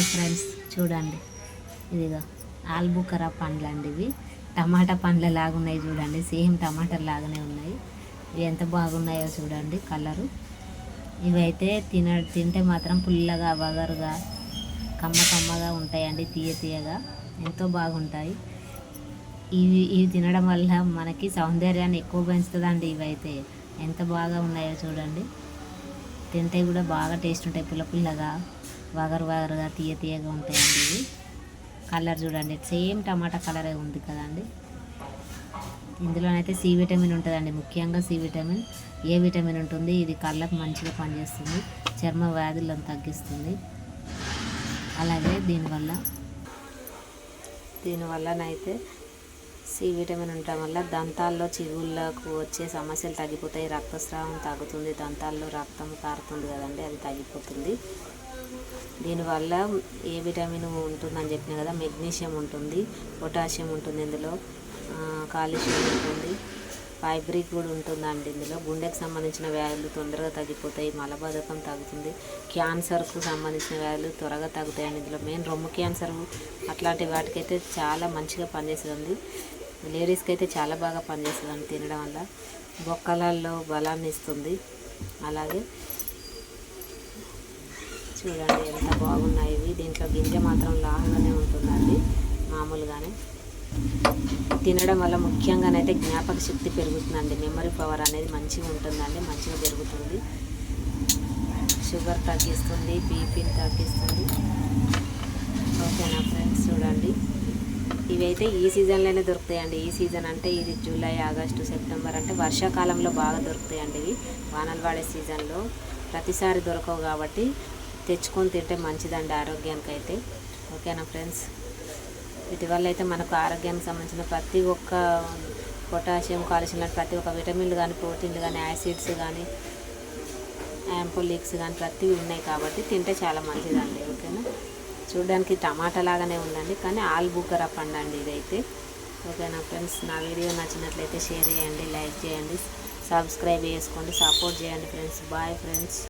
Hi friends చూడండి. ఇదిగో ఆల్బుకరా పండ్లు అండి ఇవి. టమాటా పండ్ల లాగున్నాయి చూడండి. సేమ్ టమాటా లాగానే ఉన్నాయి. ఇవి ఎంత బాగున్నాయో చూడండి కలరు. ఇవైతే తిన తింటే మాత్రం పుల్లగా వగరుగా కమ్మ కమ్మగా ఉంటాయండి తీయ తీయగా. ఎంతో బాగుంటాయి. ఇవి ఇవి తినడం వల్ల మనకి సౌందర్యాన్ని ఎక్కువ పెంచుతుందండి ఇవైతే. ఎంత బాగా ఉన్నాయో చూడండి. తింటే కూడా బాగా టేస్ట్ ఉంటాయి పుల్ల పుల్లగా. వగరు వగరుగా తీయ తీయగా ఉంటాయండి ఇవి. కలర్ చూడండి సేమ్ టమాటా కలరే ఉంది కదండి. ఇందులోనైతే సి విటమిన్ ఉంటుందండి ముఖ్యంగా సి విటమిన్. ఏ విటమిన్ ఉంటుంది? ఇది కళ్ళకు మంచిగా పనిచేస్తుంది చర్మ వ్యాధులను తగ్గిస్తుంది. అలాగే దీనివల్ల దీనివల్లనైతే సి విటమిన్ ఉండటం వల్ల దంతాల్లో చిగుళ్ళకు వచ్చే సమస్యలు తగ్గిపోతాయి రక్తస్రావం తగ్గుతుంది దంతాల్లో రక్తం కారుతుంది కదండి అది తగ్గిపోతుంది. దీనివల్ల ఏ విటమిన్ ఉంటుందని చెప్పిన కదా మెగ్నీషియం ఉంటుంది పొటాషియం ఉంటుంది ఇందులో కాల్షియం ఉంటుంది ఫైబ్రిక్ కూడా ఉంటుందండి ఇందులో. గుండెకు సంబంధించిన వ్యాధులు తొందరగా తగ్గిపోతాయి మలబద్ధకం తగ్గుతుంది క్యాన్సర్కు సంబంధించిన వ్యాధులు త్వరగా తగ్గుతాయండి ఇందులో. మెయిన్ రొమ్ము క్యాన్సర్ అట్లాంటి వాటికైతే చాలా మంచిగా పనిచేస్తుంది. లేడీస్కి అయితే చాలా బాగా పనిచేస్తుంది తినడం వల్ల. బొక్కలలో బలాన్ని ఇస్తుంది అలాగే చూడండి ఎంత బాగున్నాయి ఇవి? దీంట్లో గింజ మాత్రం లాంగానే ఉంటుందండి మామూలుగానే. తినడం వల్ల ముఖ్యంగానైతే జ్ఞాపక శక్తి పెరుగుతుందండి. మెమరీ పవర్ అనేది మంచిగా ఉంటుందండి మంచిగా పెరుగుతుంది షుగర్ తగ్గిస్తుంది బీపీని తగ్గిస్తుంది. ఓకేనా ఫ్రెండ్స్? చూడండి. ఇవైతే ఈ సీజన్లోనే దొరుకుతాయండి. ఈ సీజన్ అంటే ఇది జూలై ఆగస్టు సెప్టెంబర్ అంటే వర్షాకాలంలో బాగా దొరుకుతాయండి ఇవి. వానలు పడే సీజన్లో ప్రతిసారి దొరకవు కాబట్టి తెచ్చుకొని తింటే మంచిదండి ఆరోగ్యానికి అయితే ఓకేనా ఫ్రెండ్స్? వీటి వల్ల అయితే మనకు ఆరోగ్యానికి సంబంధించిన ప్రతి ఒక్క పొటాషియం కాల్షియం లాంటి ప్రతి ఒక్క విటమిన్లు కానీ ప్రోటీన్లు కానీ యాసిడ్స్ కానీ యాంపోలిక్స్ కానీ ప్రతివి ఉన్నాయి కాబట్టి తింటే చాలా మంచిదండి. ఓకేనా? చూడడానికి టమాటా లాగానే ఉందండి కానీ ఆల్ బుగ్గర పండండి ఇదైతే. ఓకేనా ఫ్రెండ్స్? నా వీడియో నచ్చినట్లయితే షేర్ చేయండి లైక్ చేయండి సబ్స్క్రైబ్ చేసుకోండి సపోర్ట్ చేయండి ఫ్రెండ్స్. Bye friends.